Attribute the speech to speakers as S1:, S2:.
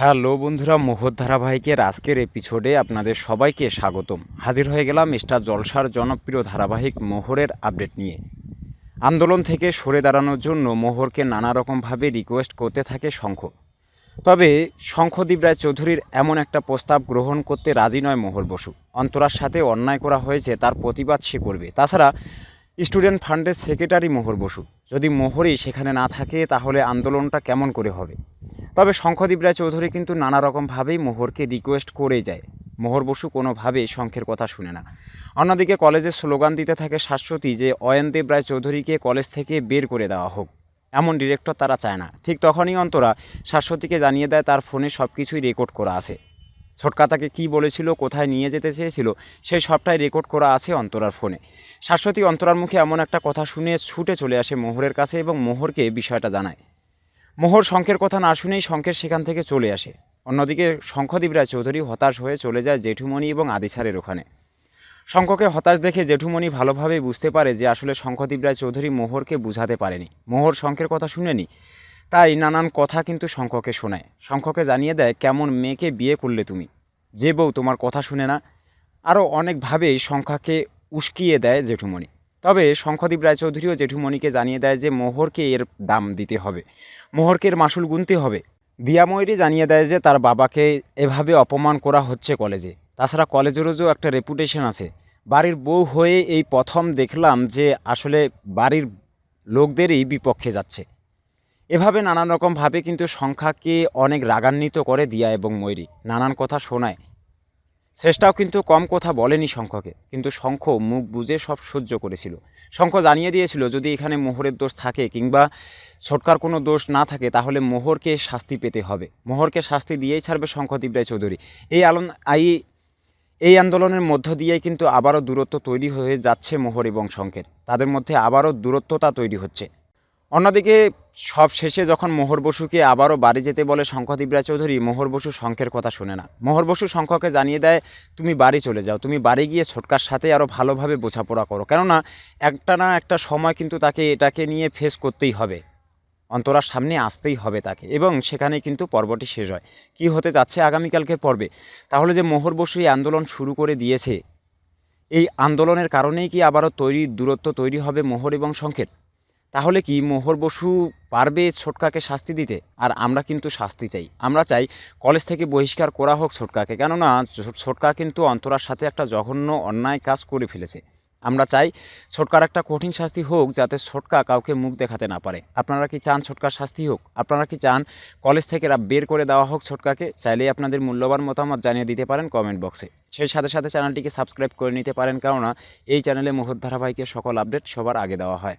S1: Hello বন্ধুরা মোহর ধারাবাহিকের আজকের এপিসোডে আপনাদের সবাইকে স্বাগতম। হাজির হয়ে গেলাম স্টার জলসার জনপ্রিয় ধারাবাহিক মোহরের আপডেট নিয়ে। আন্দোলন থেকে সরে দাঁড়ানোর জন্য মোহরকে নানা রকমভাবে রিকোয়েস্ট করতে থাকে শঙ্খ। তবে শঙ্খদীপ রায় চৌধুরীর এমন একটা প্রস্তাব গ্রহণ করতে রাজি নয় মোহর বসু। অন্তরার সাথে অন্যায় করা হয়েছে, তার প্রতিবাদ সে করবে। তাছাড়া স্টুডেন্ট ফান্ডের সেক্রেটারি মোহর বসু। যদি মোহরই সেখানে না থাকে, তাহলে আন্দোলনটা কেমন করে হবে? তবে শঙ্খদীপ রায় চৌধুরী কিন্তু নানা রকমভাবেই মোহরকে রিকোয়েস্ট করেই যায়। মোহর বসু কোনোভাবেই শঙ্খের কথা শুনে না। অন্যদিকে কলেজে স্লোগান দিতে থাকে শাশ্বতী যে, অয়নদেব রায় চৌধুরীকে কলেজ থেকে বের করে দেওয়া হোক। এমন ডিরেক্টর তারা চায় না। ঠিক তখনই অন্তরা শাশ্বতীকে জানিয়ে দেয়, তার ফোনে সব কিছুই রেকর্ড করা আছে। ছোটকা তাকে কী বলেছিল, কোথায় নিয়ে যেতে চেয়েছিল সেই সবটাই রেকর্ড করা আছে অন্তরার ফোনে। শাশ্বতী অন্তরার মুখে এমন একটা কথা শুনে ছুটে চলে আসে মোহরের কাছে এবং মোহরকে বিষয়টা জানায়। মোহর শঙ্কের কথা না শুনেই শঙ্কের সেখান থেকে চলে আসে। অন্যদিকে শঙ্খদীপ রায় চৌধুরী হতাশ হয়ে চলে যায় জেঠুমণি এবং আদিসারের ওখানে। শঙ্ককে হতাশ দেখে জেঠুমণি ভালোভাবে বুঝতে পারে যে আসলে শঙ্খদীপ রায় চৌধুরী মোহরকে বুঝাতে পারেনি। মোহর শঙ্কের কথা শুনেনি। তাই নানান কথা কিন্তু শঙ্খকে শোনায়। শঙ্খকে জানিয়ে দেয়, কেমন মেয়েকে বিয়ে করলে তুমি? যে বউ তোমার কথা শুনে না। আরও অনেকভাবেই শঙ্খাকে উস্কিয়ে দেয় জেঠুমণি। তবে শঙ্খদীপ রায়চৌধুরীও জেঠুমণিকে জানিয়ে দেয় যে মোহরকে এর দাম দিতে হবে মোহরকে এর মাসুল গুনতে হবে। দিয়াময়ূরী জানিয়ে দেয় যে তার বাবাকে এভাবে অপমান করা হচ্ছে কলেজে। তাছাড়া কলেজেরও যে একটা রেপুটেশন আছে। বাড়ির বউ হয়ে এই প্রথম দেখলাম যে আসলে বাড়ির লোকদেরই বিপক্ষে যাচ্ছে। এভাবে নানান রকমভাবে কিন্তু সংখ্যাকে অনেক রাগান্বিত করে দিয়া এবং ময়ূরী নানান কথা শোনায়। শ্রেষ্ঠাও কিন্তু কম কথা বলেনি শঙ্খকে, কিন্তু শঙ্খ মুখ বুঝে সব সহ্য করেছিল। শঙ্খ জানিয়ে দিয়েছিল, যদি এখানে মোহরের দোষ থাকে কিংবা ছোটকার কোনো দোষ না থাকে, তাহলে মোহরকে শাস্তি পেতে হবে। মোহরকে শাস্তি দিয়েই ছাড়বে শঙ্খদীপ রায় চৌধুরী। এই আলন এই এই আন্দোলনের মধ্য দিয়েই কিন্তু আবারও দূরত্ব তৈরি হয়ে যাচ্ছে মোহর এবং শঙ্খের। তাদের মধ্যে আবারও দূরত্বতা তৈরি হচ্ছে। অন্যদিকে সব শেষে যখন মোহর বসুকে আবারও বাড়ি যেতে বলে শঙ্খদীপ চৌধুরী, মোহর বসু শঙ্খের কথা শোনে না। মোহর বসু শঙ্খকে জানিয়ে দেয়, তুমি বাড়ি চলে যাও, তুমি বাড়ি গিয়ে ছোটকার সাথে আরও ভালোভাবে বোঝাপড়া করো। কেননা, একটা না একটা সময় কিন্তু তাকে, এটাকে নিয়ে ফেস করতেই হবে। অন্তরার সামনে আসতেই হবে তাকে এবং সেখানে কিন্তু পর্বটি শেষ হয়। কি হতে যাচ্ছে আগামীকালকের পর্বে? তাহলে যে মোহর বসু এই আন্দোলন শুরু করে দিয়েছে, এই আন্দোলনের কারণেই কি আবারও তৈরি দূরত্ব তৈরি হবে মোহর এবং শঙ্খের? তাহলে কি মোহর বসু পারবে ছোটকাকে শাস্তি দিতে? আর আমরা কিন্তু শাস্তি চাই। আমরা চাই কলেজ থেকে বহিষ্কার করা হোক ছোটকাকে। কেননা ছোটকা কিন্তু অন্তরার সাথে একটা জঘন্য অন্যায় কাজ করে ফেলেছে। আমরা চাই ছোটকার একটা কঠিন শাস্তি হোক যাতে ছোটকা কাউকে মুখ দেখাতে না পারে। আপনারা কি চান ছোটকার শাস্তি হোক? আপনারা কি চান কলেজ থেকে বের করে দেওয়া হোক ছোটকাকে? চাইলেই আপনাদের মূল্যবান মতামত জানিয়ে দিতে পারেন কমেন্ট বক্সে। সেই সাথে সাথে চ্যানেলটিকে সাবস্ক্রাইব করে নিতে পারেন। কেননা এই চ্যানেলে মোহর ধারাবাহিকের সকল আপডেট সবার আগে দেওয়া হয়।